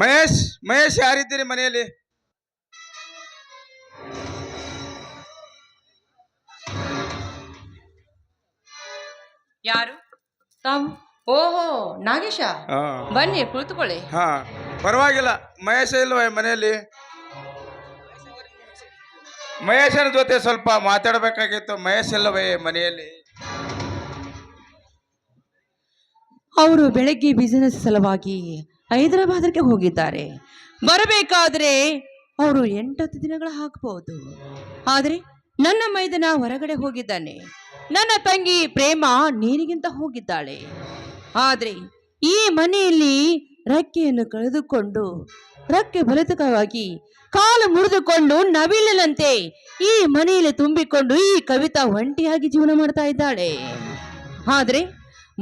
ಮಹೇಶ್ ಮಹೇಶ್ ಯಾರಿದ್ದೀರಿ ಮನೆಯಲ್ಲಿ? ಯಾರು? ತಾವು ಓಹೋ ನಾಗೇಶ. ಹಾ. ಬನ್ನಿ ಕುಳಿತುಕೊಳ್ಳಿ. ಹಾ ಪರವಾಗಿಲ್ಲ. ಮಹೇಶ ಇಲ್ವ ಮನೆಯಲ್ಲಿ? ಮಹೇಶನ ಜೊತೆ ಸ್ವಲ್ಪ ಮಾತಾಡಬೇಕಾಗಿತ್ತು. ಮಹೇಶ್ ಇಲ್ಲವೇ ಮನೆಯಲ್ಲಿ? ಅವರು ಬೆಳಗ್ಗೆ ಬಿಸಿನೆಸ್ ಸಲುವಾಗಿ ಹೈದರಾಬಾದಕ್ಕೆ ಹೋಗಿದ್ದಾರೆ. ಬರಬೇಕಾದ್ರೆ ಅವರು ಎಂಟತ್ತು ದಿನಗಳ ಹಾಕಬಹುದು ಆದರೆ ನನ್ನ ಮೈದನ ಹೊರಗಡೆ ಹೋಗಿದ್ದಾನೆ. ನನ್ನ ತಂಗಿ ಪ್ರೇಮ ನೀರಿಗಿಂತ ಹೋಗಿದ್ದಾಳೆ. ಆದರೆ ಈ ಮನೆಯಲ್ಲಿ ರೆಕ್ಕೆಯನ್ನು ಕಳೆದುಕೊಂಡು, ರಕ್ಕೆ ಬಲಿತಕವಾಗಿ ಕಾಲು ಮುರಿದುಕೊಂಡು ನವಿಲಿನಂತೆ ಈ ಮನೆಯಲ್ಲಿ ತುಂಬಿಕೊಂಡು ಈ ಕವಿತಾ ಒಂಟಿಯಾಗಿ ಜೀವನ ಮಾಡ್ತಾ ಇದ್ದಾಳೆ. ಆದ್ರೆ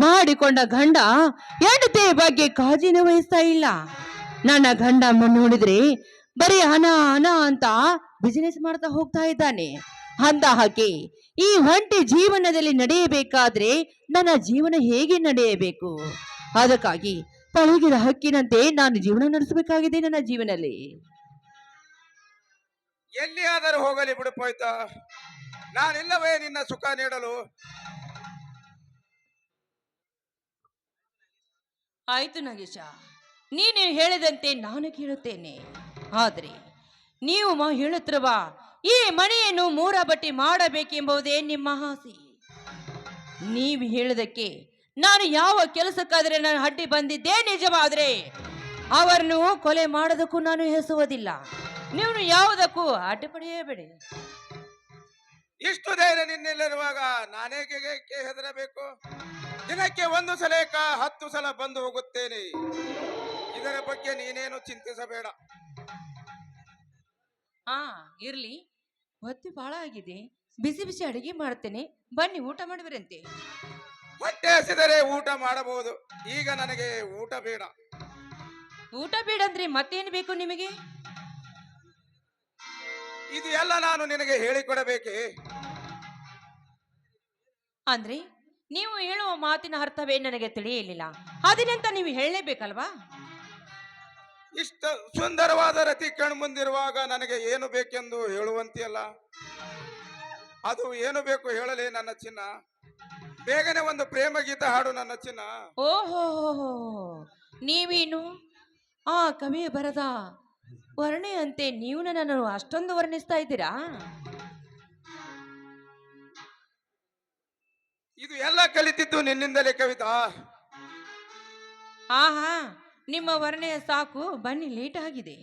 ಮಾಡಿಕೊಂಡ ಗಂಡ ಹೆಂಡತಿ ಬಗ್ಗೆ ಕಾಜಿನ ವಹಿಸ್ತಾ ಇಲ್ಲ. ನನ್ನ ಗಂಡ ನೋಡಿದ್ರಿ ಬರೀ ಹಣ ಹಣ ಅಂತ ಬಿಸಿನೆಸ್ ಮಾಡ್ತಾ ಹೋಗ್ತಾ ಇದ್ದಾನೆ. ಅಂದ ಹಾಗೆ ಈ ಒಂಟಿ ಜೀವನದಲ್ಲಿ ನಡೆಯಬೇಕಾದ್ರೆ ನನ್ನ ಜೀವನ ಹೇಗೆ ನಡೆಯಬೇಕು? ಅದಕ್ಕಾಗಿ ಪಳಗಿದ ಹಕ್ಕಿನಂತೆ ನಾನು ಜೀವನ ನಡೆಸಬೇಕಾಗಿದೆ ನನ್ನ ಜೀವನದಲ್ಲಿ. ಎಲ್ಲಿ ಆದರೂ ಹೋಗಲಿ ಬಿಡು ಪೋಯ್ತ ನಾನಿಲ್ಲವೇ ನಿನ್ನ ಸುಖ ನೀಡಲು. ಆಯ್ತು ನಾಗೇಶ, ನೀನು ಹೇಳಿದಂತೆ ನಾನು ಕೇಳುತ್ತೇನೆ. ಆದರೆ ನೀವು ಹೇಳುತ್ತಿರುವ ಈ ಮನೆಯನ್ನು ಮೂರ ಬಟ್ಟಿ ಮಾಡಬೇಕೆಂಬುದೇ ನಿಮ್ಮ ಆಸೆ. ನೀವು ಹೇಳದಕ್ಕೆ ನಾನು ಯಾವ ಕೆಲಸಕ್ಕಾದರೆ ನಾನು ಅಡ್ಡಿ ಬಂದಿದ್ದೇ ನಿಜವಾದರೆ ಅವರನ್ನು ಕೊಲೆ ಮಾಡೋದಕ್ಕೂ ನಾನು ಹೆಸುವುದಿಲ್ಲ ನೀವು ಯಾವುದಕ್ಕೂ ಅಡ್ಡಿ ಪಡೆಯಬೇಡಿ. ಇಷ್ಟು ಧೈರ್ಯ ನಿನ್ನೆಲ್ಲಿರುವಾಗ ನಾನೇಕೆ ಹೆದರಬೇಕು ದಿನಕ್ಕೆ ಒಂದು ಸಲ ಹತ್ತು ಸಲ ಬಂದು ಹೋಗುತ್ತೇನೆ. ಇದರ ಬಗ್ಗೆ ನೀನೇನು ಚಿಂತಿಸಬೇಡ. ಹಾ ಇರ್ಲಿ. ಹೊತ್ತು ಬಹಳ ಆಗಿದೆ. ಬಿಸಿ ಬಿಸಿ ಅಡಿಗೆ ಮಾಡ್ತೇನೆ. ಬನ್ನಿ ಊಟ ಮಾಡುವಿರಂತೆ. ಹೊಟ್ಟೆ ಹಸಿದರೆ ಊಟ ಮಾಡಬಹುದು. ಈಗ ನನಗೆ ಊಟ ಬೇಡ. ಊಟ ಬೇಡಂದ್ರೆ ಮತ್ತೇನು ಬೇಕು ನಿಮಗೆ? ಇದು ಎಲ್ಲ ನಾನು ನಿನಗೆ ಹೇಳಿಕೊಡಬೇಕೇ? ಅಂದ್ರೆ? ನೀವು ಹೇಳುವ ಮಾತಿನ ಅರ್ಥವೇ ನನಗೆ ತಿಳಿಯಲಿಲ್ಲ. ಅದನ್ನಂತ ನೀವು ಹೇಳಲೇಬೇಕಲ್ವಾ? ಇಷ್ಟ ಸುಂದರವಾದ ರತಿ ಕಣ್ಮುಂದಿರುವಾಗ ನನಗೆ ಏನು ಬೇಕೆಂದು ಹೇಳುವಂತಿಯಲ್ಲ. ಅದು ಏನು ಬೇಕು ಹೇಳಲಿ ನನ್ನ ಚಿನ್ನ. ಬೇಗನೆ ಒಂದು ಪ್ರೇಮ ಗೀತ ಹಾಡು ನನ್ನ ಚಿನ್ನ. ಓಹೋ ನೀವೇನು? ಆ ಕವಿ ಬರದ ವರ್ಣೆಯಂತೆ ನೀವು ನನ್ನನ್ನು ಅಷ್ಟೊಂದು ವರ್ಣಿಸ್ತಾ ಇದ್ದೀರಾ? ಇದು ಎಲ್ಲ ಕಲಿತಿದ್ದು ನಿನ್ನಿಂದಲೇ ಕವಿತಾ. ಆಹಾ ನಿಮ್ಮ ವರ್ಣೆಯ ಸಾಕು ಬನ್ನಿ ಲೇಟ್ ಆಗಿದೆ.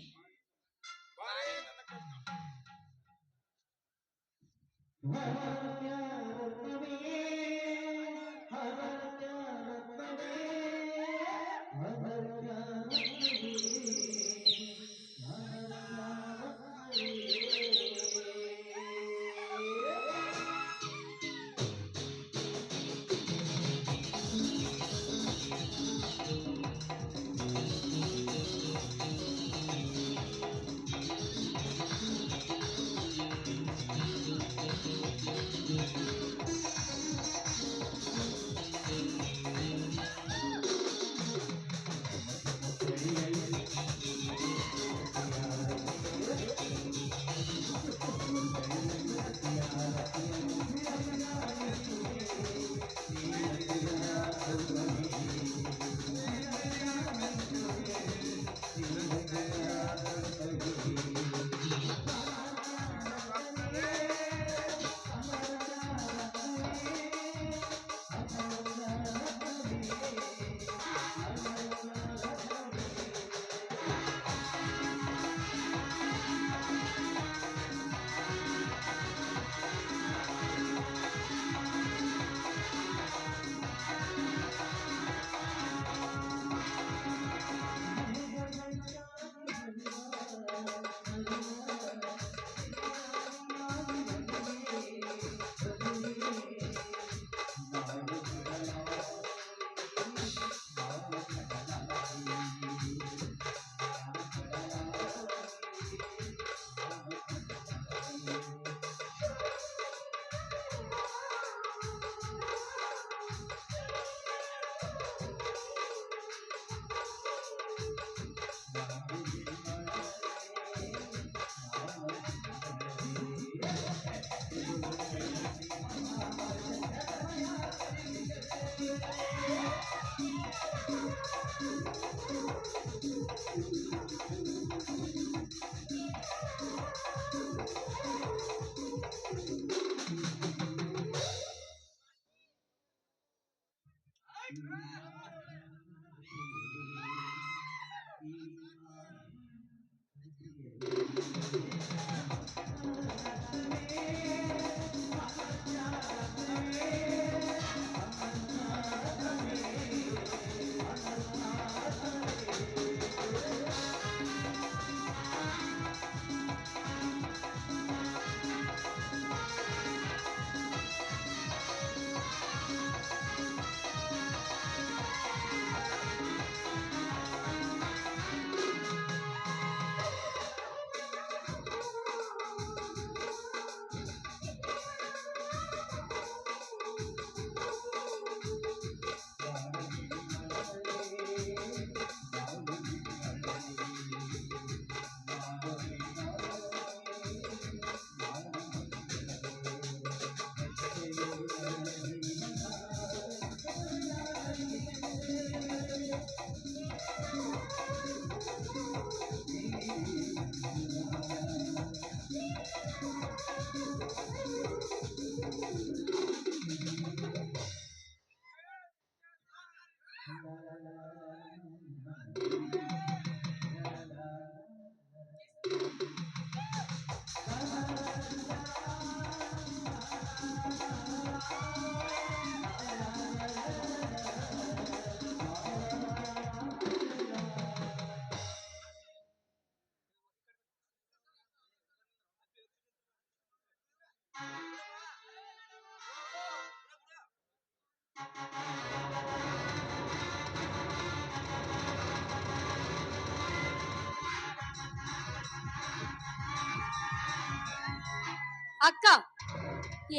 ಅಕ್ಕ,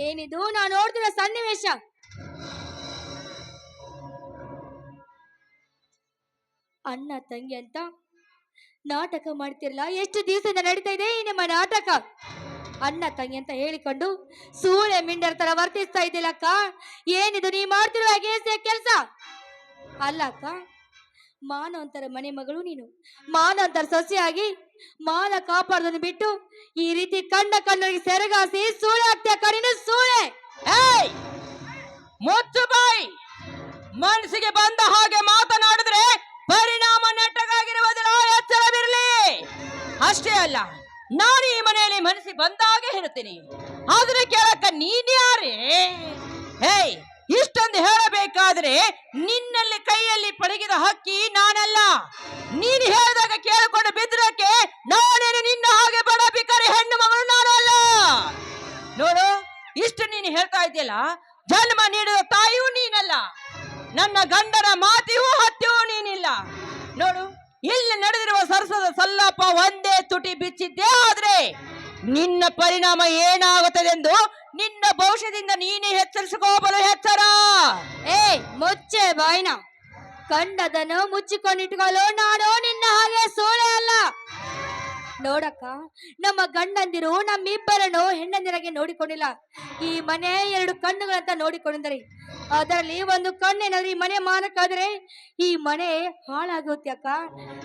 ಏನಿದು? ನಾನು ನೋಡ್ತಿರೋ ಸನ್ನಿವೇಶ. ಅಣ್ಣ ತಂಗಿ ಅಂತ ನಾಟಕ ಮಾಡ್ತಿರಲ್ಲ ಎಷ್ಟು ದಿವಸದಿಂದ ನಡೀತಾ ಇದೆ ನಿಮ್ಮ ನಾಟಕ? ಅಣ್ಣ ತಂಗಿ ಅಂತ ಹೇಳಿಕೊಂಡು ಸೂಳೆ ಮಿಂಡರ್ ತರ ವರ್ತಿಸ್ತಾ ಇದ್ದಿಲ್ಲ ಅಕ್ಕ? ಏನಿದು ನೀ ಮಾಡ್ತಿರುವ ಕೆಲಸ? ಅಲ್ಲ ಅಕ್ಕ, ಮಾನವಂತರ ಮನೆ ಮಗಳು ನೀನು. ಮಾನವಂತರ ಸೊಸೆಯಾಗಿ ಮಾನ ಕಾಪಾಡೋದನ್ನು ಬಿಟ್ಟು ಈ ರೀತಿ ಕಂಡ ಕಣ್ಣಿಗೆ ಸೆರಗಾಸಿ, ಸೂಳೆ ಆಗ್ತೀಯ ಕಣಿನ ಸೂಳೆ. ಏಯ್! ಮುಚ್ಚು ಬಾಯಿ! ಮನಸ್ಸಿಗೆ ಬಂದ ಹಾಗೆ ಮಾತನಾಡಿದ್ರೆ ಪರಿಣಾಮ ನೆಟ್ಟಗಾಗಿರುವುದಿಲ್ಲ, ಎಚ್ಚರವಿರಲಿ. ಅಷ್ಟೇ ಅಲ್ಲ, ನಾನು ಈ ಮನೆಯಲ್ಲಿ ಮನಸ್ಸಿಗೆ ಬಂದಾಗೆ ಹೇಳ್ತೀನಿ ಆದ್ರೆ ಕೇಳಕ್ಕ ನೀನ್ ಯಾರೇ? ಹೇಯ್ ಇಷ್ಟೊಂದು ಹೇಳಬೇಕಾದ್ರೆ ನಿನ್ನಲ್ಲಿ ಕೈಯಲ್ಲಿ ಪಡಗಿದ ಹಕ್ಕಿ ನಾನಲ್ಲ. ನೀನು ಹೇಳಿದಾಗ ಕೇಳಿಕೊಂಡು ಬಿದ್ರಕ್ಕೆ ನಾನೇನು ನಿನ್ನ ಹಾಗೆ ಬಡ ಬಿಕಾರಿ ಹೆಣ್ಣು ಮಗಳು ನಾನು ಅಲ್ಲ. ನೋಡು, ಇಷ್ಟು ನೀನು ಹೇಳ್ತಾ ಇದೆಯಲ್ಲ ಜನ್ಮ ನೀಡಿದ ತಾಯಿಯೂ ನೀನಲ್ಲ. ನನ್ನ ಗಂಡನ ಮಾತಿಯೂ ಹತ್ತಿಯೂ ನೀನಿಲ್ಲ. ನೋಡು, ಇಲ್ಲಿ ನಡೆದಿರುವ ಸರಸದ ಸಲ್ಲಪ್ಪ ಒಂದೇ ತುಟಿ ಬಿಚ್ಚಿದ್ದೇ ಆದ್ರೆ ನಿನ್ನ ಪರಿಣಾಮ ಏನಾಗುತ್ತದೆಂದು ನಿನ್ನ ಭವಿಷ್ಯದಿಂದ ನೀನೇ ಎಚ್ಚರಿಸಿಕೋಬಲು ಹೆಚ್ಚರ ಏ ಮುಚ್ಚೆ ಬಾಯ್ನ. ಕಂಡದನ್ನು ಮುಚ್ಚಿಕೊಂಡಿಟ್ಕೊಳ್ಳೋ ನಾನು ನಿನ್ನ ಹಾಗೆ ಸೋಳೆ ಅಲ್ಲ. ನೋಡಕ್ಕ, ನಮ್ಮ ಗಂಡಂದಿರು ನಮ್ಮಿಬ್ಬರನ್ನು ಹೆಣ್ಣಂದಿರಾಗೆ ನೋಡಿಕೊಂಡಿಲ್ಲ. ಈ ಮನೆ ಎರಡು ಕಣ್ಣುಗಳಂತ ನೋಡಿಕೊಂಡಿದ್ದಾರೆ. ಅದರಲ್ಲಿ ಒಂದು ಕಣ್ಣೇನಾದ್ರೆ ಈ ಮನೆ ಮಾರಕ್ಕಾದ್ರೆ ಈ ಮನೆ ಹಾಳಾಗುತ್ತೆ ಅಕ್ಕ.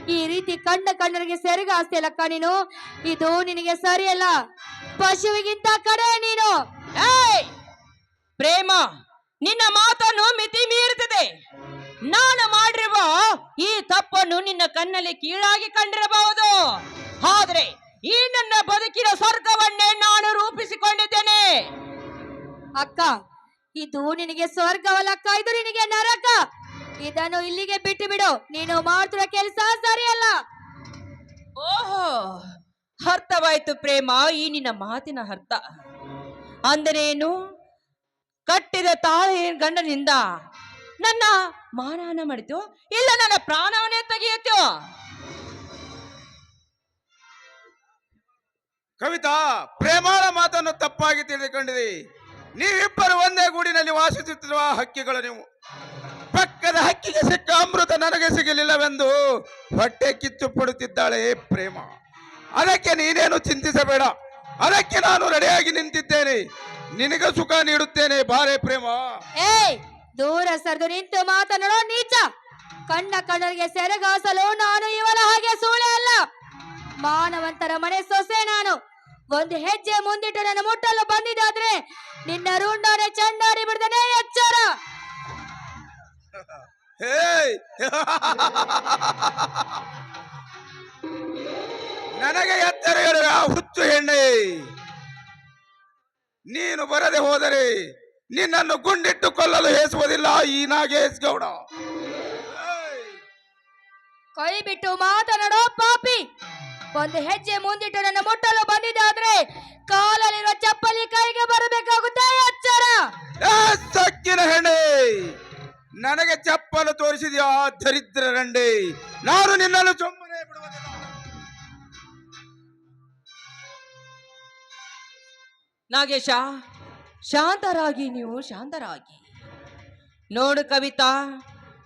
ಈ ರೀತಿ ಕಣ್ಣ ಕಣ್ಣರಿಗೆ ಸೆರಗ ಆಸ್ತಿ ಅಲ್ಲಕ್ಕ ನೀನು? ಇದು ನಿನಗೆ ಸರಿಯಲ್ಲ. ಪಶುವಿಗಿಂತ ಕಡೆ ನೀನು. ಏಯ್! ಪ್ರೇಮ ನಿನ್ನ ಮಾತನ್ನು ಮಿತಿ ಮೀರುತ್ತದೆ. ನಾನು ಮಾಡಿರುವ ಈ ತಪ್ಪನ್ನು ನಿನ್ನ ಕಣ್ಣಲ್ಲಿ ಕೀಳಾಗಿ ಕಂಡಿರಬಹುದು. ಆದ್ರೆ ಈ ನನ್ನ ಬದುಕಿನ ಸ್ವರ್ಗವನ್ನೇ ನಾನು ರೂಪಿಸಿಕೊಂಡಿದ್ದೇನೆ. ಅಕ್ಕ ಇದು ನಿನಗೆ ಸ್ವರ್ಗವಲ್ಲ ಇದು ನಿನಗೆ ನರಕ. ಇದನ್ನು ಇಲ್ಲಿಗೆ ಬಿಟ್ಟು ಬಿಡು ನೀನು ಮಾಡ್ತಿರೋ ಕೆಲಸ ಸರಿಯಲ್ಲ. ಓಹೋ ಅರ್ಥವಾಯ್ತು ಪ್ರೇಮ ಈ ನಿನ್ನ ಮಾತಿನ ಅರ್ಥ. ಅಂದರೇನು? ಕಟ್ಟಿದ ತಾಳೆ ಗಂಡನಿಂದ ನನ್ನ ಮಾನವನ ಮಾಡಿತು ಇಲ್ಲ ನನ್ನ ಪ್ರಾಣವನ್ನೇ ತೆಗೆಯುತ್ತೋ ಕವಿತಾ ಪ್ರೇಮಾಳ ಮಾತನ್ನು ತಪ್ಪಾಗಿ ತಿಳಿದುಕೊಂಡಿದೆ ನೀವಿಬ್ಬರು ಒಂದೇ ಗೂಡಿನಲ್ಲಿ ವಾಸಿಸುತ್ತಿರುವ ಹಕ್ಕಿಗಳು ನೀವು. ಪಕ್ಕದ ಹಕ್ಕಿಗೆ ಸಿಕ್ಕ ಅಮೃತ ನನಗೆ ಸಿಗಲಿಲ್ಲವೆಂದು ಹೊಟ್ಟೆ ಕಿಚ್ಚು ಪಡುತ್ತಿದ್ದಾಳೆ ಪ್ರೇಮ. ಅದಕ್ಕೆ ನೀನೇನು ಚಿಂತಿಸಬೇಡ. ಅದಕ್ಕೆ ನಾನು ರೆಡಿಯಾಗಿ ನಿಂತಿದ್ದೇನೆ. ನಿನಗೆ ಸುಖ ನೀಡುತ್ತೇನೆ ಬಾರೆ ಪ್ರೇಮ. ಏಯ್, ದೂರ ಸರಿದು ನಿಂತು ಮಾತನಾಡೋ ನೀಚ. ಕಣ್ಣ ಕಣ್ಣರಿಗೆ ಸೆರಗಾಸಲು ನಾನು ಇವನ ಹಾಗೆ ಸೂಳೆ ಅಲ್ಲ. ಮಾನವಂತರ ಮನೆ ಸೊಸೆ ನಾನು. ಒಂದು ಹೆಜ್ಜೆ ಮುಂದಿಟ್ಟು ನನ್ನ ಮುಟ್ಟಲು ಬಂದಿದ್ದಾದ್ರೆ ನಿನ್ನ ರುಂಡಾನೆ ಚಂಡಾರಿ ಬಿಡ್ತಾನೆ ಎಚ್ಚರ. ನನಗೆ ಎತ್ತರ ಹುಚ್ಚು ಹೆಣ್ಣೆ. ನೀನು ಬರದೆ ಹೋದರೆ ನಿನ್ನನ್ನು ಗುಂಡಿಟ್ಟು ಕೊಲ್ಲಲು ಹೇಸುವುದಿಲ್ಲ ಈ ನಾಗೇಶ್ ಗೌಡ! ಕೈ ಬಿಟ್ಟು ಮಾತನಾಡೋ ಪಾಪಿ. ಒಂದು ಹೆಜ್ಜೆ ಮುಂದಿಟ್ಟು ನನ್ನ ಮುಟ್ಟಲು ಬಂದಿದ್ದಾದ್ರೆ ಕಾಲಲ್ಲಿರುವ ಚಪ್ಪಲಿ ಕೈಗೆ ಬರಬೇಕಾಗುತ್ತೆ ಎಚ್ಚರ ಏ ಸಕ್ಕಿನ ಹೆಣೆ ನನಗೆ ಚಪ್ಪಲು ತೋರಿಸಿದ್ಯಾ ದರಿದ್ರ ರಂಡೆ ನಾನು ನಿನ್ನನ್ನು ಸುಮ್ಮನೆ ಬಿಡುವುದಿಲ್ಲ. ನಾಗೇಶ ಶಾಂತರಾಗಿ ನೀವು ಶಾಂತರಾಗಿ. ನೋಡು ಕವಿತಾ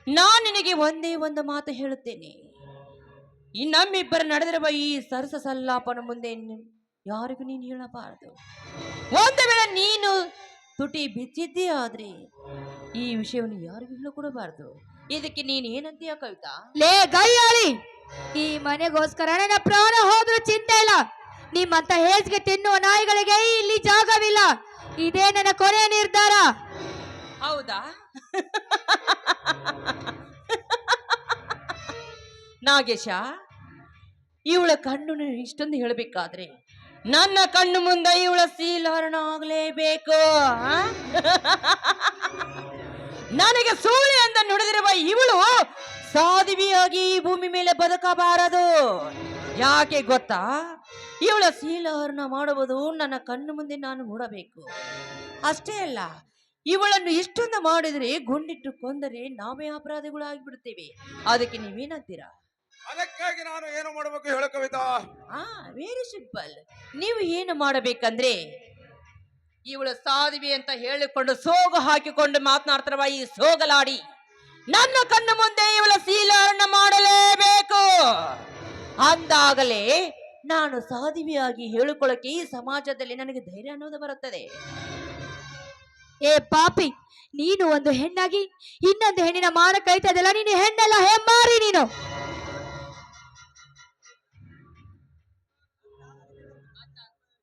ನಾನು ನಿನಗೆ ಒಂದೇ ಒಂದು ಮಾತು ಹೇಳುತ್ತೇನೆ. ಈ ನಮ್ಮಿಬ್ಬರು ನಡೆದಿರುವ ಈ ಸರಸ ಸಲ್ಲಾಪನ ಮುಂದೆ ಯಾರಿಗೂ ನೀನು ಹೇಳಬಾರದು. ಒಂದು ವೇಳೆ ನೀನು ತುಟಿ ಬಿಚ್ಚಿದ್ದೇ ಆದ್ರೆ ಈ ವಿಷಯವನ್ನು ಯಾರಿಗೂ ಹೇಳಿಕೊಡಬಾರದು. ಇದಕ್ಕೆ ನೀನು ಏನಂತೀಯ ಕವಿತಾ? ಲೇ ಗೈಯಾಳಿ! ಈ ಮನೆಗೋಸ್ಕರ ನನ್ನ ಪ್ರಾಣ ಹೋದ್ರೂ ಚಿಂತೆ ಇಲ್ಲ. ನಿಮ್ಮಂತ ಹೇಜ್ಗೆ ತಿನ್ನುವ ನಾಯಿಗಳಿಗೆ ಇಲ್ಲಿ ಜಾಗವಿಲ್ಲ. ಇದೇ ನನ್ನ ಕೊನೆಯ ನಿರ್ಧಾರ. ಹೌದಾ? ನಾಗೇಶ? ಇವಳ ಕಣ್ಣು ಇಷ್ಟೊಂದು ಹೇಳಬೇಕಾದ್ರೆ ನನ್ನ ಕಣ್ಣು ಮುಂದೆ ಇವಳ ಸೀಲಹರಣ ಆಗಲೇಬೇಕು? ನನಗೆ ಸೂಳೆ ಅಂತ ನುಡಿದಿರುವ ಇವಳು ಸಾಧಿವಿಯಾಗಿ ಈ ಭೂಮಿ ಮೇಲೆ ಬದುಕಬಾರದು. ಯಾಕೆ ಗೊತ್ತಾ? ಇವಳ ಸೀಲಹರಣ ಮಾಡುವುದು ನನ್ನ ಕಣ್ಣು ಮುಂದೆ ನಾನು ನೋಡಬೇಕು. ಅಷ್ಟೇ ಅಲ್ಲ, ಇವಳನ್ನು ಇಷ್ಟೊಂದು ಮಾಡಿದರೆ ಗುಂಡಿಟ್ಟು ಕೊಂದರೆ ನಾವೇ ಅಪರಾಧಿಗಳಾಗಿ ಬಿಡುತ್ತೇವೆ ಅದಕ್ಕೆ ನೀವೇನಂತೀರಾ ಅದಕ್ಕಾಗಿ ನಾನು ಏನು ಮಾಡಬೇಕು ಹೇಳ ಕವಿತಾ. ಆ ವೆರಿ ಸಿಂಪಲ್ ನೀವು ಏನು ಮಾಡಬೇಕಂದ್ರೆ, ಇವಳು ಸಾಧುವೆ ಅಂತ ಹೇಳಿಕೊಂಡು ಸೋಗು ಹಾಕಿಕೊಂಡು ಮಾತನಾಡ್ತಾರವ ಈ ಸೋಗಲಾಡಿ, ನನ್ನ ಕಣ್ಣು ಮುಂದೆ ಇವಳ ಸೀಲರನ್ನ ಮಾಡಲೇಬೇಕು. ಅಂದಾಗಲೇ ನಾನು ಸಾಧಿವಿಯಾಗಿ ಹೇಳಿಕೊಳ್ಳಕ್ಕೆ ಈ ಸಮಾಜದಲ್ಲಿ ನನಗೆ ಧೈರ್ಯ ಅನ್ನೋದು ಬರುತ್ತದೆ. ಏ ಪಾಪಿ, ನೀನು ಒಂದು ಹೆಣ್ಣಾಗಿ, ಇನ್ನೊಂದು ಹೆಣ್ಣಿನ ಮಾನ ಕೈತಾ ಇದೆಲ್ಲ ನೀನು ಹೆಣ್ಣಲ್ಲ ಹೆಮ್ಮಾರಿ ನೀನು.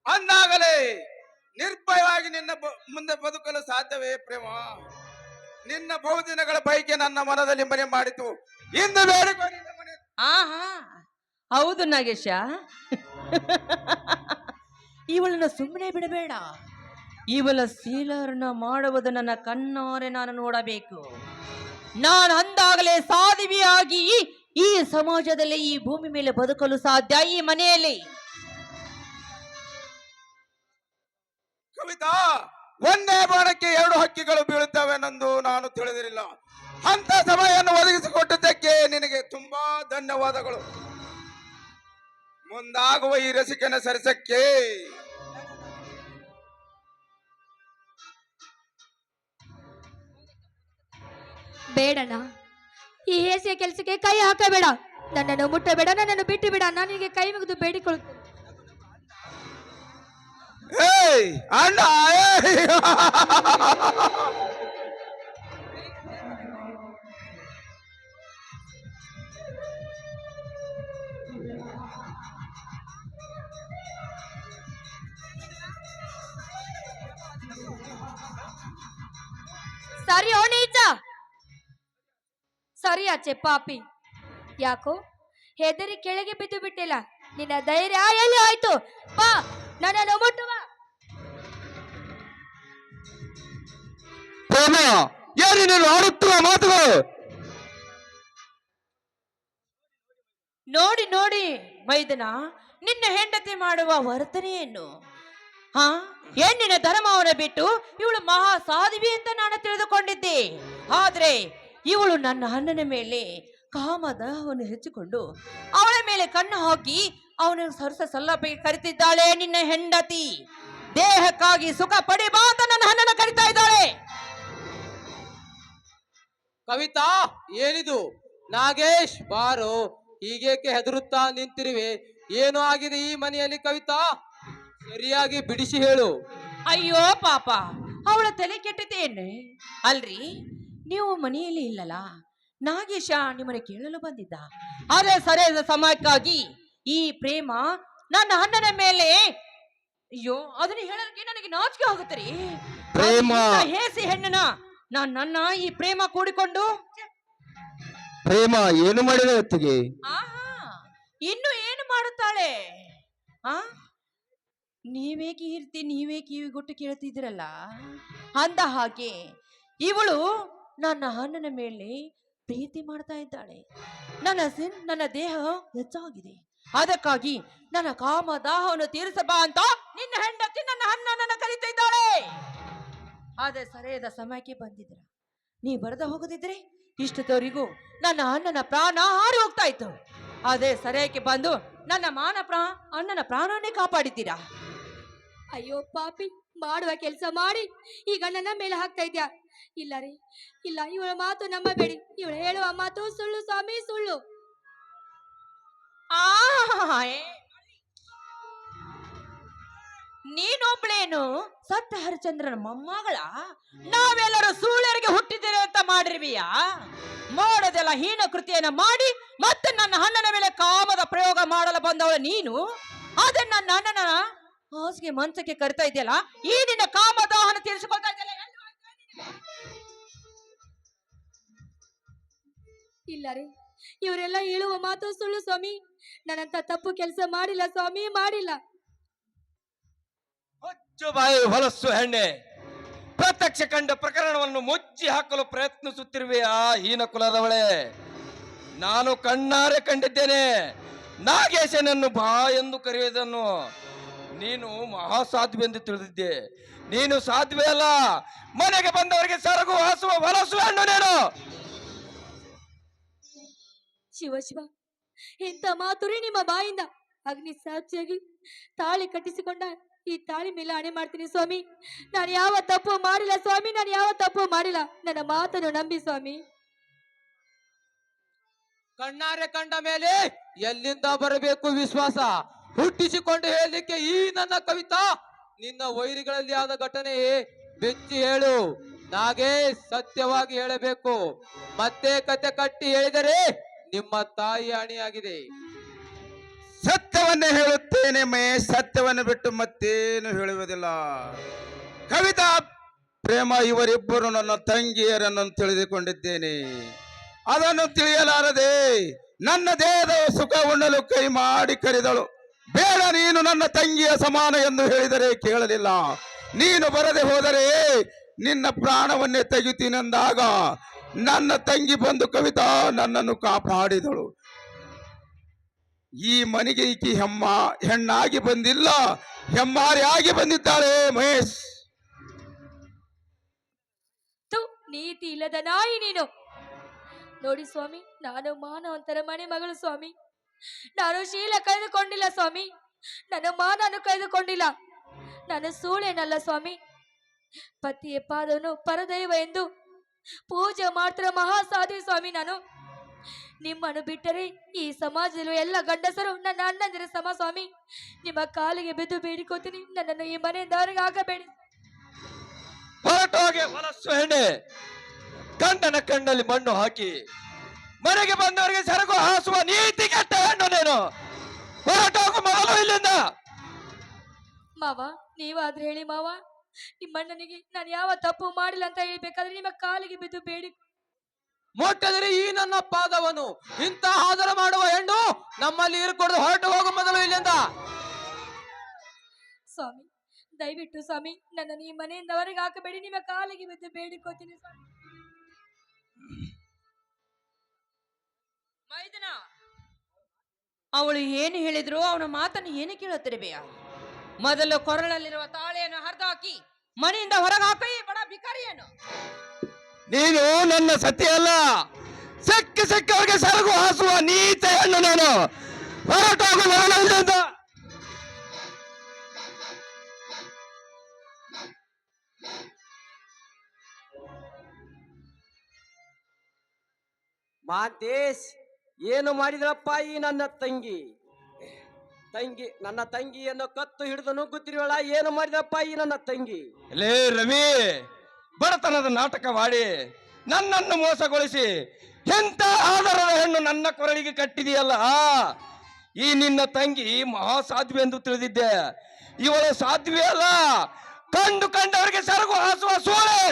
ಅಂದಾಗಲೇ ನಿರ್ಭಯವಾಗಿ ನಿನ್ನ ಮುಂದೆ ಬದುಕಲು ಸಾಧ್ಯವೇ ಪ್ರೇಮ? ನಿನ್ನ ಬಹುದಿನಗಳ ಪೈಕಿ ನನ್ನ ಮನದಲ್ಲಿ ಮನೆ ಮಾಡಿತು. ಇಂದು ಬೇಡಿಕೊ ನಿನ್ನ ಮನೆ. ಆಹಾ, ಹೌದು ನಾಗೇಶ. ಇವಳನ್ನ ಸುಮ್ಮನೆ ಬಿಡಬೇಡ. ಇವಳ ಶೀಲರನ್ನ ಮಾಡುವುದು ನನ್ನ ಕಣ್ಣಾರೆ ನಾನು ನೋಡಬೇಕು. ನಾನು ಅಂದಾಗಲೇ ಸಾಧಿವಿಯಾಗಿ ಈ ಸಮಾಜದಲ್ಲಿ ಈ ಭೂಮಿ ಮೇಲೆ ಬದುಕಲು ಸಾಧ್ಯ, ಈ ಮನೆಯಲ್ಲಿ. ಬಾಣಕ್ಕೆ ಎರಡು ಹಕ್ಕಿಗಳು ಬೀಳುತ್ತವೆ ಎಂದು ನಾನು ತಿಳಿದಿರಲಿಲ್ಲ. ಅಂತ ಸಮಯವನ್ನು ಒದಗಿಸಿಕೊಟ್ಟಿದ್ದಕ್ಕೆ ನಿನಗೆ ತುಂಬಾ ಧನ್ಯವಾದಗಳು. ಮುಂದಾಗುವ ಈ ರಸಿಕನ ಸರಸಕ್ಕೆ ಬೇಡಣ್ಣ, ಈ ಹೇಸಿಯ ಕೆಲಸಕ್ಕೆ ಕೈ ಹಾಕಬೇಡ. ನನ್ನನ್ನು ಮುಟ್ಟಬೇಡ, ನನ್ನನ್ನು ಬಿಟ್ಟು ಬಿಡ. ನಾನು ನಿನಗೆ ಕೈ ಮುಗಿದು ಬೇಡಿಕೊಳ್ಳುತ್ತೇನೆ. ಏಯ್, ಅಣ್ಣ! ಸರಿ ಓ ನೀಚ ಸರಿ, ಆಚೆ, ಪಾಪಿ. ಯಾಕೋ? ಹೆದರಿ ಕೆಳಗೆ ಬಿದ್ದು ಬಿಟ್ಟಿಲ್ಲ. ನಿನ್ನ ಧೈರ್ಯ ಎಲ್ಲಿ ಆಯ್ತು ಬಾ. ನನ್ನನ್ನು ಮುಟ್ಟುವ. ಪ್ರೇಮ ಏನು ನೀನು ಆಡುತ್ತಿರುವ ಮಾತುಗಳು? ನೋಡಿ ನೋಡಿ ಮೈದನ ನಿನ್ನ ಹೆಂಡತಿ ಮಾಡುವ ವರ್ತನೆಯನ್ನು. ಹಾ ಹೆಣ್ಣಿನ ಧರ್ಮವನ್ನು ಬಿಟ್ಟು ಇವಳು ಮಹಾ ಸಾಧ್ವಿ ಅಂತ ನಾನು ತಿಳಿದುಕೊಂಡಿದ್ದೆ. ಆದ್ರೆ ಇವಳು ನನ್ನ ಅಣ್ಣನ ಮೇಲೆ ಕಾಮದಾಹವನ್ನು ಹೆಚ್ಚಿಕೊಂಡು ಅವಳ ಮೇಲೆ ಕಣ್ಣು ಹಾಕಿ ಅವನ ಸರಸ ಸಲ್ಲಪಿಗೆ ಕರಿತಿದ್ದಾಳೆ ನಿನ್ನ ಹೆಂಡತಿ. ದೇಹಕ್ಕಾಗಿ ಸುಖ ಪಡಿಬಾತ ಅಂತ ನನ್ನ ಹಣ್ಣನ್ನು ಕರಿತಾ ಇದ್ದಾಳೆ. ಕವಿತಾ ಏನಿದು? ನಾಗೇಶ್ ಬಾರು. ಹೀಗೇಕೆ ಹೆದರುತ್ತಾ ನಿಂತಿರುವೆ? ಏನು ಆಗಿದೆ ಈ ಮನೆಯಲ್ಲಿ ಕವಿತಾ? ಸರಿಯಾಗಿ ಬಿಡಿಸಿ ಹೇಳು. ಅಯ್ಯೋ ಪಾಪ ಅವಳ ತಲೆ ಕೆಟ್ಟಿದ್ದೇನೆ ಅಲ್ರಿ ನೀವು ಮನೆಯಲ್ಲಿ ಇಲ್ಲಲ್ಲ? ನಾಗೇಶ ನಿಮ್ಮನ್ನ ಕೇಳಲು ಬಂದಿದ್ದ. ಅದೇ ಸರಿಯಾದ ಸಮಯಕ್ಕಾಗಿ ಈ ಪ್ರೇಮ ನನ್ನ ಅಣ್ಣನ ಮೇಲೆ? ಅಯ್ಯೋ ಅದನ್ನ ಹೇಳೋದಕ್ಕೆ ನನಗೆ ನಾಚಿಕೆ ಆಗುತ್ತೆ ರೀ. ಪ್ರೇಮ. ಹೇಸಿ ಹೆಣ್ಣನ ನಾನು ನನ್ನ ಈ ಪ್ರೇಮ ಕೂಡಿಕೊಂಡು? ಪ್ರೇಮ ಏನು ಮಾಡಿದ ಹೊತ್ತಿಗೆ? ಆಹಾ ಇನ್ನು ಏನು ಮಾಡುತ್ತಾಳೆ? ಆ? ನೀವೇ ಕೀರ್ತಿ ನೀವೇ ಕಿವಿಗೊಟ್ಟು ಕೇಳ್ತಿದ್ದೀರಲ್ಲ? ಅಂದ ಹಾಗೆ ಇವಳು ನನ್ನ ಅಣ್ಣನ ಮೇಲೆ ಪ್ರೀತಿ ಮಾಡ್ತಾ ಇದ್ದಾಳೆ. ನನ್ನ ಸಿನ್ ನನ್ನ ದೇಹ ಹೆಚ್ಚಾಗಿದೆ. ಅದಕ್ಕಾಗಿ ನನ್ನ ಕಾಮ ದಾಹವನ್ನು ತೀರಿಸಬಾ ಅಂತ ನಿನ್ನ ಹೆಂಡತಿ ನನ್ನ ಅಣ್ಣನನ್ನ ಕರೀತಾ ಇದ್ದಾಳೆ ಆದ್ರೆ ಸರಿಯಾದ ಸಮಯಕ್ಕೆ ಬಂದಿದ್ರ ನೀ ಬರದ ಹೋಗದಿದ್ರೆ ಇಷ್ಟದವರಿಗೂ ನನ್ನ ಅಣ್ಣನ ಪ್ರಾಣ ಹಾರಿ ಹೋಗ್ತಾ ಇತ್ತು. ಅದೇ ಸರಿಯಕ್ಕೆ ಬಂದು ನನ್ನ ಮಾನ ಪ್ರಾ, ಅಣ್ಣನ ಪ್ರಾಣವನ್ನೇ ಕಾಪಾಡಿದ್ದೀರಾ? ಅಯ್ಯೋ ಪಾಪಿ, ಮಾಡುವ ಕೆಲಸ ಮಾಡಿ. ಈಗ ನನ್ನ ಮೇಲೆ ಹಾಕ್ತಾ ಇದ್ಯಾ? ಇಲ್ಲ ರೀ, ಇಲ್ಲ, ಇವಳ ಮಾತು ನಂಬಬೇಡಿ. ಇವಳು ಹೇಳುವ ಮಾತು ಸುಳ್ಳು ಸ್ವಾಮಿ, ಸುಳ್ಳು. ನೀನೊಬ್ಳೇನು ಸತ್ಯ ಹರಿಚಂದ್ರನ ಮೊಮ್ಮಗಳ? ನಾವೆಲ್ಲರೂ ಸೂಳ್ಯರಿಗೆ ಹುಟ್ಟಿದ್ದೇವೆ ಅಂತ ಮಾಡಿರ್ವಿಯಾ? ಮೋಡದೆಲ್ಲ ಹೀನ ಕೃತಿಯನ್ನು ಮಾಡಿ ಮತ್ತೆ ನನ್ನ ಅಣ್ಣನ ಮೇಲೆ ಕಾಮದ ಪ್ರಯೋಗ ಮಾಡಲು ಬಂದವಳು ನೀನು? ಅದನ್ನ ನನ್ನ ಅಣ್ಣನ ಹಾಸಿಗೆ ಮಂಚಕ್ಕೆ ಕರಿತಾ ಇದೆಯಲ್ಲ, ಈ ನಿನ್ನ ಕಾಮದಾಹನ ತೀರಿಸಿಕೊಳ್ತಾ ಇದೆಯಲ್ಲ ಇಲ್ಲ ರೀ. ಇವರೆಲ್ಲ ಹೇಳುವ ಮಾತು ಸುಳ್ಳು ಸ್ವಾಮಿ. ನಾನಂತ ತಪ್ಪು ಕೆಲಸ ಮಾಡಿಲ್ಲ ಸ್ವಾಮಿ, ಮಾಡಿಲ್ಲ. ಹೊಚ್ಚು ಬಾಯಿ, ಹೊಲಸು ಹೆಣ್ಣೆ. ಪ್ರತ್ಯಕ್ಷ ಕಂಡ ಪ್ರಕರಣವನ್ನು ಮುಚ್ಚಿ ಹಾಕಲು ಪ್ರಯತ್ನಿಸುತ್ತಿರುವೆಯಾ ಹೀನ ಕುಲದವಳೆ? ನಾನು ಕಣ್ಣಾರೆ ಕಂಡಿದ್ದೇನೆ. ನಾಗೇಶನನ್ನು ಬಾ ಎಂದು ಕರೆಯುವುದನ್ನು ನೀನು ಮಹಾಸಾಧ್ವಿ ಎಂದು ತಿಳಿದಿದ್ದೆ. ನೀನು ಸಾಧ್ವೆ ಅಲ್ಲ. ಮನೆಗೆ ಬಂದವರಿಗೆ ಸರಗು, ಹಾಸುವ, ಹೊಲಸು ಹೆಣ್ಣು ನೀನು. ಶಿವ ಶಿವ. ಇಂಥ ಮಾತುರಿ ನಿಮ್ಮ ಬಾಯಿಂದ? ಅಗ್ನಿ ಸಾಕ್ಷಿಯಾಗಿ ತಾಳಿ ಕಟ್ಟಿಸಿಕೊಂಡ ಈ ತಾಳಿ ಮೇಲೆ ಅಣೆ ಮಾಡ್ತೀನಿ ಸ್ವಾಮಿ. ನಾನು ಯಾವ ತಪ್ಪು ಮಾಡಿಲ್ಲ ಸ್ವಾಮಿ, ನಾನು ಯಾವ ತಪ್ಪು ಮಾಡಿಲ್ಲ. ನನ್ನ ಮಾತನ್ನು ನಂಬಿ ಸ್ವಾಮಿ. ಕಣ್ಣಾರೆ ಕಂಡ ಮೇಲೆ ಎಲ್ಲಿಂದ ಬರಬೇಕು ವಿಶ್ವಾಸ? ಹುಟ್ಟಿಸಿಕೊಂಡು ಹೇಳಲಿಕ್ಕೆ ಈ ನನ್ನ ಕವಿತಾ? ನಿನ್ನ ವೈರಿಗಳಲ್ಲಿ ಆದ ಘಟನೆ ಬೆಚ್ಚಿ ಹೇಳು. ನಾಗೇ ಸತ್ಯವಾಗಿ ಹೇಳಬೇಕು. ಮತ್ತೆ ಕತೆ ಕಟ್ಟಿ ಹೇಳಿದರೆ ನಿಮ್ಮ ತಾಯಿ ಅಣಿಯಾಗಿದೆ. ಸತ್ಯವನ್ನೇ ಹೇಳುತ್ತೇನೆ ಮೇ, ಸತ್ಯವನ್ನು ಬಿಟ್ಟು ಮತ್ತೇನು ಹೇಳುವುದಿಲ್ಲ. ಕವಿತಾ, ಪ್ರೇಮ, ಇವರಿಬ್ಬರು ನನ್ನ ತಂಗಿಯರನ್ನು ತಿಳಿದುಕೊಂಡಿದ್ದೇನೆ. ಅದನ್ನು ತಿಳಿಯಲಾರದೆ ನನ್ನ ದೇಹದ ಸುಖ ಉಣ್ಣಲು ಕೈ ಮಾಡಿ ಕರೆದಳು. ಬೇಡ ನೀನು ನನ್ನ ತಂಗಿಯ ಸಮಾನ ಎಂದು ಹೇಳಿದರೆ ಕೇಳಲಿಲ್ಲ. ನೀನು ಬರದೆ ಹೋದರೆ ನಿನ್ನ ಪ್ರಾಣವನ್ನೇ ತೆಗಿತೀನೆಂದಾಗ ನನ್ನ ತಂಗಿ ಬಂದು ಕವಿತಾ ನನ್ನನ್ನು ಕಾಪಾಡಿದಳು. ಈ ಮನೆಗೆ ಈಕಿ ಹೆಮ್ಮ, ಹೆಣ್ಣಾಗಿ ಬಂದಿಲ್ಲ ಹೆಮ್ಮಾರಿಯಾಗಿ ಬಂದಿದ್ದಾಳೆ ಮಹೇಶ್. ನೀತಿ ಇಲ್ಲದ ನಾಯಿ ನೀನು. ನೋಡಿ ಸ್ವಾಮಿ, ನಾನು ಮಾನವಂತರ ಮನೆ ಮಗಳು ಸ್ವಾಮಿ. ನಾನು ಶೀಲ ಕಳೆದುಕೊಂಡಿಲ್ಲ ಸ್ವಾಮಿ. ನನ್ನ ಮಾನನ್ನು ಕಳೆದುಕೊಂಡಿಲ್ಲ. ನಾನು ಸೂಳೆನಲ್ಲ ಸ್ವಾಮಿ. ಪತಿಯ ಪಾದವನು ಪರದೈವ ಎಂದು ಪೂಜೆ ಮಾಡ್ತಿರೋ ಮಹಾಸಾಧಿ ಸ್ವಾಮಿ ನಾನು. ನಿಮ್ಮನ್ನು ಬಿಟ್ಟರೆ ಈ ಸಮಾಜದಲ್ಲೂ ಎಲ್ಲ ಗಂಡಸರು ನನ್ನ ಅಣ್ಣಂದಿರ ಸಮ ಸ್ವಾಮಿ. ನಿಮ್ಮ ಕಾಲಿಗೆ ಬಿದ್ದು ಬೇಡಿಕೋತೀನಿ ನನ್ನನ್ನು ಈ ಮನೆಯಿಂದ ಹೊರಗೆ ಹಾಕಬೇಡಿ. ಹೊರಟೋಗೆ ಹೊಲಸು ಹೆಣ್ಣೆ ಗಂಡನ ಕಣ್ಣಲ್ಲಿ ಮಣ್ಣು ಹಾಕಿ ಮನೆಗೆ ಬಂದವರಿಗೆ ಸರಕು ಹಾಸುವ ನೀತಿ ಕೆಟ್ಟ ಹೆಣ್ಣು ನೀನು. ಹೊರಟೋಗು ಮೊದಲು ಇಲ್ಲಿಂದ. ಮಾವ ನೀವಾದ್ರೆ ಹೇಳಿ ಮಾವ. ನಿಮ್ಮಣ್ಣನಿಗೆ ನಾನು ಯಾವ ತಪ್ಪು ಮಾಡಿಲ್ಲ ಅಂತ ಹೇಳ್ಬೇಕಾದ್ರೆ ನಿಮ್ಮ ಕಾಲಿಗೆ ಬಿದ್ದು ಬೇಡಿ. ಮುಟ್ಟದರೆ ಈ ನನ್ನ ಪಾದವನು. ಇಂತ ಆದರ ಮಾಡುವ ಹೆಣ್ಣು ನಮ್ಮಲ್ಲಿ ಇರ್ಕೊಡ್ದು ಹೊರಟು ಹೋಗು ಮೊದಲು ಇಲ್ಲಿಂದ. ಸ್ವಾಮಿ ದಯವಿಟ್ಟು ಸ್ವಾಮಿ ನನ್ನ ಈ ಮನೆಯಿಂದ ಹೊರಗೆ ಹಾಕಬೇಡಿ ನಿಮ್ಮ ಕಾಲಿಗೆ ಬಿದ್ದು ಬೇಡಿಕೋತೀನಿ ಸ್ವಾಮಿ. ಮೈದನ. ಅವಳು ಏನು ಹೇಳಿದ್ರು ಅವನ ಮಾತನ್ನು ಏನು ಕೇಳುತ್ತಿರಬೇಯ? ಮೊದಲು ಕೊರಳಲ್ಲಿರುವ ತಾಳೆಯನ್ನು ಹರಿದಾಕಿ, ಮನೆಯಿಂದ ಹೊರಗೆ ಹಾಕ ಈ ಬಡ ಭಿಕಾರಿಯನ್ನು. ನೀನು ನನ್ನ ಸತಿ ಅಲ್ಲ. ಸಿಕ್ಕ ಸಿಕ್ಕವರಿಗೆ ಸರಗು ಹಾಸುವ ನೀತ ಹೆಣ್ಣು ನಾನು. ಹೊರಟಾಗು ಇಲ್ಲಿಂದ ಮಾಂತೇಶ್, ಏನು ಮಾಡಿದ್ರಪ್ಪ ಈ ನನ್ನ ತಂಗಿ? ತಂಗಿ ನನ್ನ ತಂಗಿಯನ್ನು ಕತ್ತು ಹಿಡಿದು ನುಗ್ಗುತ್ತಿರುವಳ ಏನು ಮಾಡಿದಪ್ಪ ಈ ನನ್ನ ತಂಗಿ? ಲೇ ರವಿ ಬಡತನದ ನಾಟಕ ಮಾಡಿ ನನ್ನನ್ನು ಮೋಸಗೊಳಿಸಿ ಎಂತ ಆಧಾರದ ಹೆಣ್ಣು ನನ್ನ ಕೊರಳಿಗೆ ಕಟ್ಟಿದೆಯಲ್ಲ? ಈ ನಿನ್ನ ತಂಗಿ ಮಹಾಸಾಧ್ವಿ ಎಂದು ತಿಳಿದಿದ್ದೆ. ಇವಳು ಸಾಧ್ವಿ ಅಲ್ಲ. ಕಂಡು ಕಂಡವರಿಗೆ ಸರಗು ಹಾಸುವ ಸೋಳೆ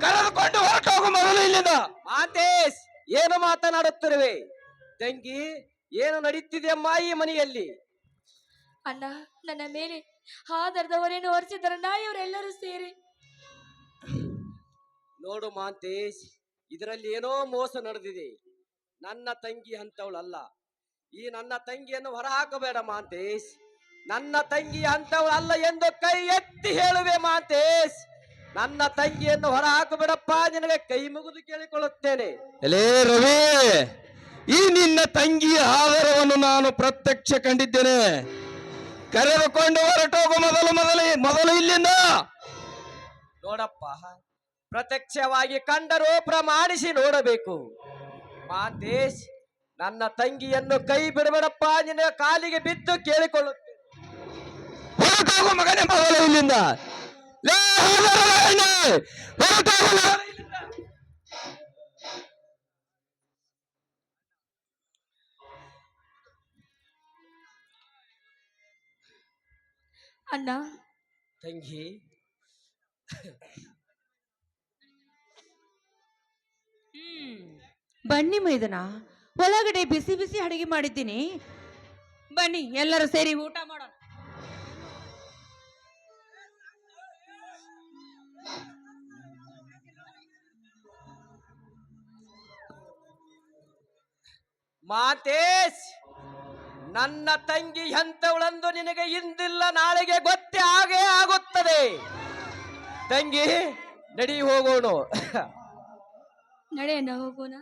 ಕರೆದುಕೊಂಡು ಹೊರಟೋಗು ಮೊದಲು ಇಲ್ಲಿಂದ. ಮಾತೇಶ್ ಏನು ಮಾತನಾಡುತ್ತಿರುವೆ? ತಂಗಿ ಏನು ನಡೀತಿದೆಯಮ್ಮ ಈ ಮನೆಯಲ್ಲಿ? ಅಣ್ಣ ನನ್ನ ಮೇಲೆ ಆಧಾರದವರೇನು ಹೊರಿಸಿದಾರಣ್ಣ ಇವರೆಲ್ಲರೂ ಸೇರಿ. ನೋಡು ಮಾಂತೇಶ್ ಇದರಲ್ಲಿ ಏನೋ ಮೋಸ ನಡೆದಿದೆ. ನನ್ನ ತಂಗಿ ಅಂತವಳಲ್ಲ ಈ ನನ್ನ ತಂಗಿಯನ್ನು ಹೊರ ಹಾಕಬೇಡ ಮಾಂತೇಶ್. ನನ್ನ ತಂಗಿ ಅಂತವಳಲ್ಲ ಎಂದು ಕೈ ಎತ್ತಿ ಹೇಳುವೆ ಮಾಂತೇಶ್. ನನ್ನ ತಂಗಿಯನ್ನು ಹೊರ ಹಾಕಬೇಡಪ್ಪ ನಿನಗೆ ಕೈ ಮುಗಿದು ಕೇಳಿಕೊಳ್ಳುತ್ತೇನೆ. ಎಲೇ ರವಿ ಈ ನಿನ್ನ ತಂಗಿಯ ಆಧಾರವನ್ನು ನಾನು ಪ್ರತ್ಯಕ್ಷ ಕಂಡಿದ್ದೇನೆ. ಕರೆದುಕೊಂಡು ಹೊರಟೋಗು ಮೊದಲು ಮೊದಲು ಮೊದಲು ಇಲ್ಲಿಂದ. ನೋಡಪ್ಪ ಪ್ರತ್ಯಕ್ಷವಾಗಿ ಕಂಡರೂ ಪ್ರಮಾಣಿಸಿ ನೋಡಬೇಕು. ಮಾತೇಶ್ ನನ್ನ ತಂಗಿಯನ್ನು ಕೈ ಬಿಡಬೇಡಪ್ಪ ನಿನ್ನ ಕಾಲಿಗೆ ಬಿದ್ದು ಕೇಳಿಕೊಳ್ಳುತ್ತೇನೆ. ಹೊರಟೋಗು ಮಗನೇ ಮೊದಲು ಇಲ್ಲಿಂದ. ಹೊರಟೋಗು ಅಣ್ಣ? ತಂಗಿ. ಬನ್ನಿ ಮೈದನ. ಒಳಗಡೆ ಬಿಸಿ ಬಿಸಿ ಅಡಿಗೆ ಮಾಡಿದ್ದೀನಿ. ಬನ್ನಿ ಎಲ್ಲರೂ ಸೇರಿ ಊಟ ಮಾಡೋಣ. ಮಾತೇಶ್! ನನ್ನ ತಂಗಿ ಎಂತವಳಂದು ನಿನಗೆ ಇಂದಿಲ್ಲ ನಾಳೆಗೆ ಗೊತ್ತೇ ಆಗೇ ಆಗುತ್ತದೆ. ತಂಗಿ ನಡಿ ಹೋಗೋಣ. ನಡೆಯಣ್ಣ ಹೋಗೋಣ.